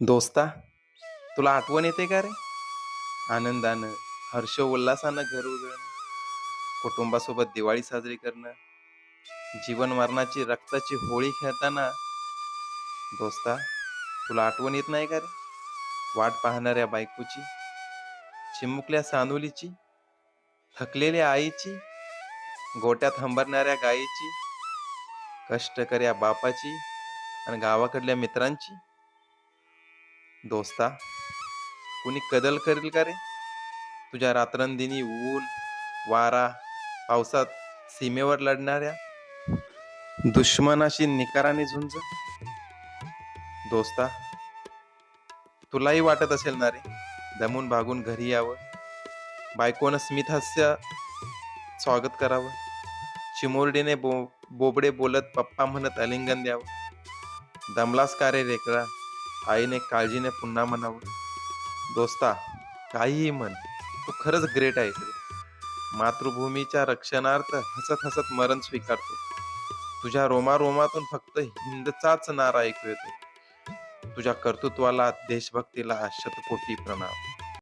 दोस्ता तुला आठवण येते का रे? आनंदानं हर्ष उल्हासानं घर उजळणं कुटुंबासोबत दिवाळी साजरी करणं जीवन मरणाची रक्ताची होळी खेळताना. दोस्ता तुला आठवण येत नाही का रे? वाट पाहणाऱ्या बायकोची चिमुकल्या सांदोलीची थकलेल्या आईची गोट्यात हंबरणाऱ्या गायीची कष्टकऱ्या बापाची आणि गावाकडल्या मित्रांची. दोस्ता कुणी कदल करेल का रे? तुझ्या रात्रंदिनी ऊन वारा पावसात सीमेवर लढणाऱ्या दुश्मनाशी निकाराने झुंज. दोस्ता तुलाही वाटत असेल ना रे दमून भागून घरी यावं. बायकोनं स्मितहास्य स्वागत करावं. चिमुरडीने बो बोबडे बोलत पप्पा म्हणत अलिंगन द्यावं. दमलास का रे रेकळा आईने काळजीने पुन्हा म्हणावं दोस्ता काहीही म्हण तू खरंच ग्रेट आहे मातृभूमीच्या रक्षणार्थ हसत हसत मरण स्वीकारतो. तुझ्या रोमारोमातून फक्त हिंदचाच नारा ऐकू येतो. तुझ्या कर्तृत्वाला देशभक्तीला शतकोटी प्रणाम.